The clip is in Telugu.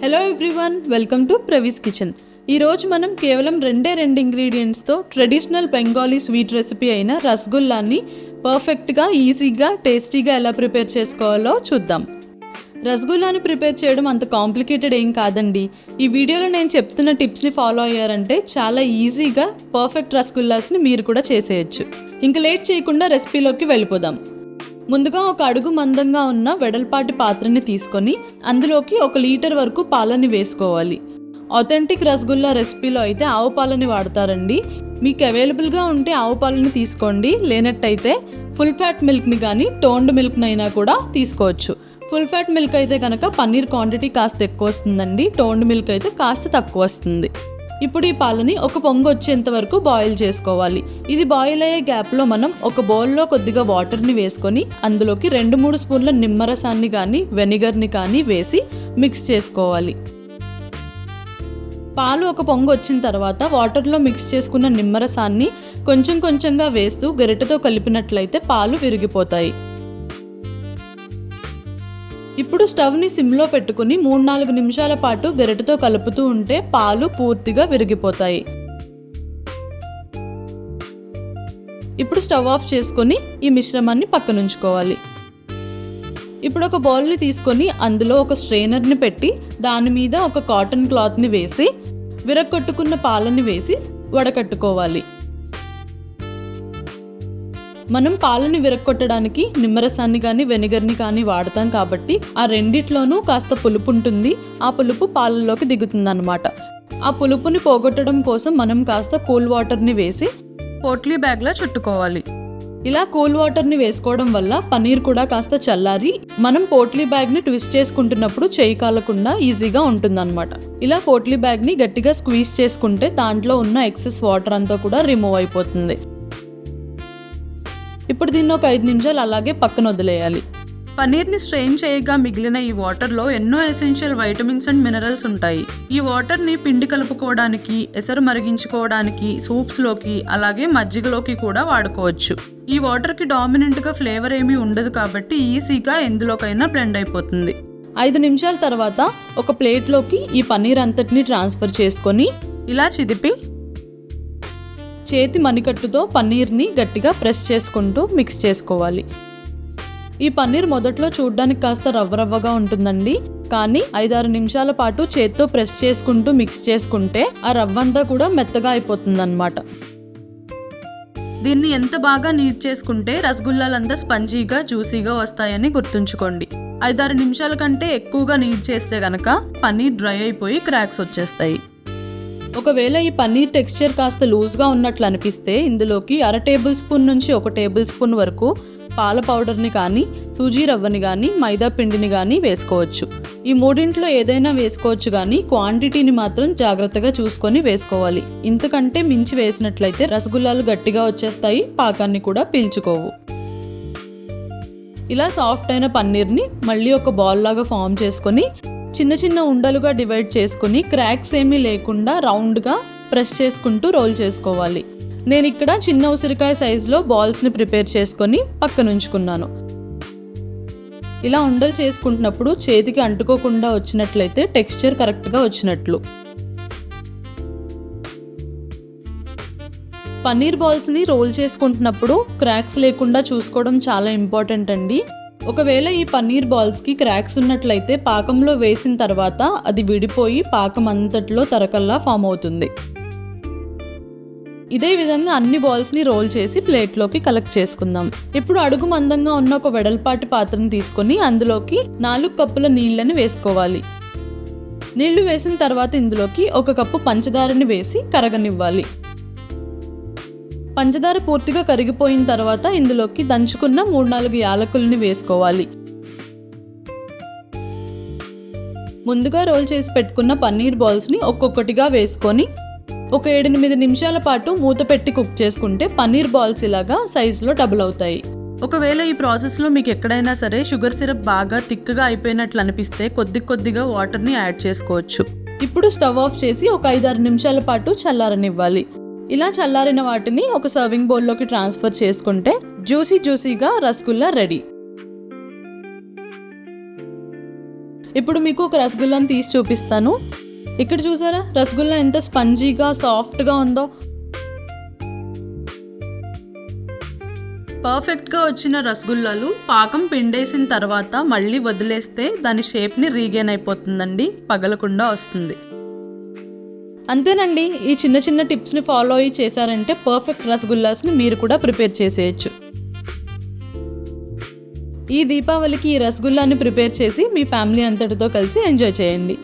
Hello everyone welcome to Pravee's kitchen ఈరోజు మనం కేవలం రెండే రెండు ఇంగ్రీడియంట్స్తో ట్రెడిషనల్ బెంగాలీ స్వీట్ రెసిపీ అయిన రసగుల్లాని పర్ఫెక్ట్గా ఈజీగా టేస్టీగా ఎలా ప్రిపేర్ చేసుకోవాలో చూద్దాం. రసగుల్లాని ప్రిపేర్ చేయడం అంత కాంప్లికేటెడ్ ఏం కాదండి. ఈ వీడియోలో నేను చెప్తున్న టిప్స్ని ఫాలో అయ్యారంటే చాలా ఈజీగా పర్ఫెక్ట్ రసగుల్లాస్ని మీరు కూడా చేసేయచ్చు. ఇంకా లేట్ చేయకుండా రెసిపీలోకి వెళ్ళిపోదాం. ముందుగా ఒక అడుగు మందంగా ఉన్న వెడల్పాటి పాత్రని తీసుకొని అందులోకి ఒక లీటర్ వరకు పాలని వేసుకోవాలి. ఆథెంటిక్ రసగుల్లా రెసిపీలో అయితే ఆవు పాలని వాడతారండి. మీకు అవైలబుల్గా ఉంటే ఆవు పాలని తీసుకోండి. లేనట్టయితే ఫుల్ ఫ్యాట్ మిల్క్ని కానీ టోన్డ్ మిల్క్ని అయినా కూడా తీసుకోవచ్చు. ఫుల్ ఫ్యాట్ మిల్క్ అయితే కనుక పన్నీర్ క్వాంటిటీ కాస్త ఎక్కువ వస్తుందండి. టోన్డ్ మిల్క్ అయితే కాస్త తక్కువ వస్తుంది. ఇప్పుడు ఈ పాలని ఒక పొంగు వచ్చేంత వరకు బాయిల్ చేసుకోవాలి. ఇది బాయిల్ అయ్యే గ్యాప్లో మనం ఒక బౌల్లో కొద్దిగా వాటర్ని వేసుకొని అందులోకి రెండు మూడు స్పూన్ల నిమ్మరసాన్ని కానీ వెనిగర్ని కానీ వేసి మిక్స్ చేసుకోవాలి. పాలు ఒక పొంగు వచ్చిన తర్వాత వాటర్లో మిక్స్ చేసుకున్న నిమ్మరసాన్ని కొంచెం కొంచెంగా వేస్తూ గరిటతో కలిపినట్లయితే పాలు విరిగిపోతాయి. ఇప్పుడు స్టవ్ని సిమ్లో పెట్టుకుని మూడు నాలుగు నిమిషాల పాటు గరిటతో కలుపుతూ ఉంటే పాలు పూర్తిగా విరిగిపోతాయి. ఇప్పుడు స్టవ్ ఆఫ్ చేసుకొని ఈ మిశ్రమాన్ని పక్కనుంచుకోవాలి. ఇప్పుడు ఒక బౌల్ని తీసుకొని అందులో ఒక స్ట్రెయినర్ని పెట్టి దాని మీద ఒక కాటన్ క్లాత్ని వేసి విరగొట్టుకున్న పాలని వేసి వడకట్టుకోవాలి. మనం పాలను విరక్కొట్టడానికి నిమ్మరసాన్ని కానీ వెనిగర్ని కానీ వాడతాం కాబట్టి ఆ రెండిట్లోనూ కాస్త పులుపు ఉంటుంది. ఆ పులుపు పాలల్లోకి దిగుతుంది అనమాట ఆ పులుపుని పోగొట్టడం కోసం మనం కాస్త కూల్ వాటర్ని వేసి పోట్లీ బ్యాగ్లో చుట్టుకోవాలి. ఇలా కూల్ వాటర్ని వేసుకోవడం వల్ల పన్నీర్ కూడా కాస్త చల్లారి మనం పోట్లీ బ్యాగ్ని ట్విస్ట్ చేసుకుంటున్నప్పుడు చేయి కాలకుండా ఈజీగా ఉంటుందన్నమాట. ఇలా పోట్లీ బ్యాగ్ని గట్టిగా స్క్వీజ్ చేసుకుంటే దాంట్లో ఉన్న ఎక్సెస్ వాటర్ అంతా కూడా రిమూవ్ అయిపోతుంది. ఇప్పుడు దీన్ని ఒక ఐదు నిమిషాలు అలాగే పక్కన వదిలేయాలి. పన్నీర్ని స్ట్రెయిన్ చేయగా మిగిలిన ఈ వాటర్లో ఎన్నో ఎసెన్షియల్ వైటమిన్స్ అండ్ మినరల్స్ ఉంటాయి. ఈ వాటర్ని పిండి కలుపుకోవడానికి ఎసరు మరిగించుకోవడానికి సూప్స్లోకి అలాగే మజ్జిగలోకి కూడా వాడుకోవచ్చు. ఈ వాటర్కి డామినెంట్గా ఫ్లేవర్ ఏమీ ఉండదు కాబట్టి ఈజీగా ఎందులోకైనా బ్లెండ్ అయిపోతుంది. ఐదు నిమిషాల తర్వాత ఒక ప్లేట్లోకి ఈ పన్నీర్ అంతటిని ట్రాన్స్ఫర్ చేసుకొని ఇలా చిదిపి చేతి మణికట్టుతో పన్నీర్ని గట్టిగా ప్రెస్ చేసుకుంటూ మిక్స్ చేసుకోవాలి. ఈ పన్నీర్ మొదట్లో చూడడానికి కాస్త రవ్వ రవ్వగా ఉంటుందండి. కానీ ఐదారు నిమిషాల పాటు చేత్తో ప్రెస్ చేసుకుంటూ మిక్స్ చేసుకుంటే ఆ రవ్వంతా కూడా మెత్తగా అయిపోతుందన్నమాట. దీన్ని ఎంత బాగా నీట్ చేసుకుంటే రసగుల్లాలంతా స్పంజీగా జ్యూసీగా వస్తాయని గుర్తుంచుకోండి. ఐదారు నిమిషాల కంటే ఎక్కువగా నీట్ చేస్తే గనక పన్నీర్ డ్రై అయిపోయి క్రాక్స్ వచ్చేస్తాయి. ఒకవేళ ఈ పన్నీర్ టెక్స్చర్ కాస్త లూజ్గా ఉన్నట్లు అనిపిస్తే ఇందులోకి అర టేబుల్ స్పూన్ నుంచి ఒక టేబుల్ స్పూన్ వరకు పాల పౌడర్ని కానీ సూజీ రవ్వని కానీ మైదా పిండిని కానీ వేసుకోవచ్చు. ఈ మూడింట్లో ఏదైనా వేసుకోవచ్చు కానీ క్వాంటిటీని మాత్రం జాగ్రత్తగా చూసుకొని వేసుకోవాలి. ఇంతకంటే మించి వేసినట్లయితే రసగుల్లాలు గట్టిగా వచ్చేస్తాయి పాకాన్ని కూడా పీల్చుకోవు. ఇలా సాఫ్ట్ అయిన పన్నీర్ని మళ్ళీ ఒక బాల్ లాగా ఫామ్ చేసుకొని చిన్న చిన్న ఉండలుగా డివైడ్ చేసుకుని క్రాక్స్ ఏమీ లేకుండా రౌండ్గా ప్రెస్ చేసుకుంటూ రోల్ చేసుకోవాలి. నేను ఇక్కడ చిన్న ఉసిరికాయ సైజులో బాల్స్ని ప్రిపేర్ చేసుకొని పక్కనుంచుకున్నాను ఇలా ఉండలు చేసుకుంటున్నప్పుడు చేతికి అంటుకోకుండా వచ్చినట్లయితే టెక్స్చర్ కరెక్ట్గా వచ్చినట్లు. పన్నీర్ బాల్స్ని రోల్ చేసుకుంటున్నప్పుడు క్రాక్స్ లేకుండా చూసుకోవడం చాలా ఇంపార్టెంట్ అండి. ఒకవేళ ఈ పన్నీర్ బాల్స్కి క్రాక్స్ ఉన్నట్లయితే పాకంలో వేసిన తర్వాత అది విడిపోయి పాకం అంతట్లో తరకల్లా ఫామ్ అవుతుంది. ఇదే విధంగా అన్ని బాల్స్ని రోల్ చేసి ప్లేట్లోకి కలెక్ట్ చేసుకుందాం. ఇప్పుడు అడుగు మందంగా ఉన్న ఒక వెడల్పాటి పాత్రను తీసుకొని అందులోకి నాలుగు కప్పుల నీళ్ళని వేసుకోవాలి. నీళ్ళు వేసిన తర్వాత ఇందులోకి ఒక కప్పు పంచదారని వేసి కరగనివ్వాలి. పంచదార పూర్తిగా కరిగిపోయిన తర్వాత ఇందులోకి దంచుకున్న మూడు నాలుగు యాలకుల్ని వేసుకోవాలి. ముందుగా రోల్ చేసి పెట్టుకున్న పన్నీర్ బాల్స్ని ఒక్కొక్కటిగా వేసుకొని ఒక ఏడెనిమిది నిమిషాల పాటు మూత పెట్టి కుక్ చేసుకుంటే పన్నీర్ బాల్స్ ఇలాగా సైజులో డబుల్ అవుతాయి. ఒకవేళ ఈ ప్రాసెస్లో మీకు ఎక్కడైనా సరే షుగర్ సిరప్ బాగా తిక్కగా అయిపోయినట్లు అనిపిస్తే కొద్ది కొద్దిగా వాటర్ని యాడ్ చేసుకోవచ్చు. ఇప్పుడు స్టవ్ ఆఫ్ చేసి ఒక ఐదారు నిమిషాల పాటు చల్లారనివ్వాలి. ఇలా చల్లారిన వాటిని ఒక సర్వింగ్ బౌల్లోకి ట్రాన్స్ఫర్ చేసుకుంటే జ్యూసీ జ్యూసీగా రసగుల్లా రెడీ ఇప్పుడు మీకు ఒక రసగుల్లాని తీసి చూపిస్తాను. ఇక్కడ చూసారా? రసగుల్లా ఎంత స్పంజీగా సాఫ్ట్గా ఉందో. పర్ఫెక్ట్గా వచ్చిన రసగుల్లాలు పాకం పిండేసిన తర్వాత మళ్ళీ వదిలేస్తే దాని షేప్ని రీగైన్ అయిపోతుందండి పగలకుండా వస్తుంది. అంతేనండి ఈ చిన్న చిన్న టిప్స్ని ఫాలో అయ్యి చేశారంటే పర్ఫెక్ట్ రసగుల్లాస్ని మీరు కూడా ప్రిపేర్ చేసేయచ్చు. ఈ దీపావళికి ఈ రసగుల్లాని ప్రిపేర్ చేసి మీ ఫ్యామిలీ అంతటితో కలిసి ఎంజాయ్ చేయండి.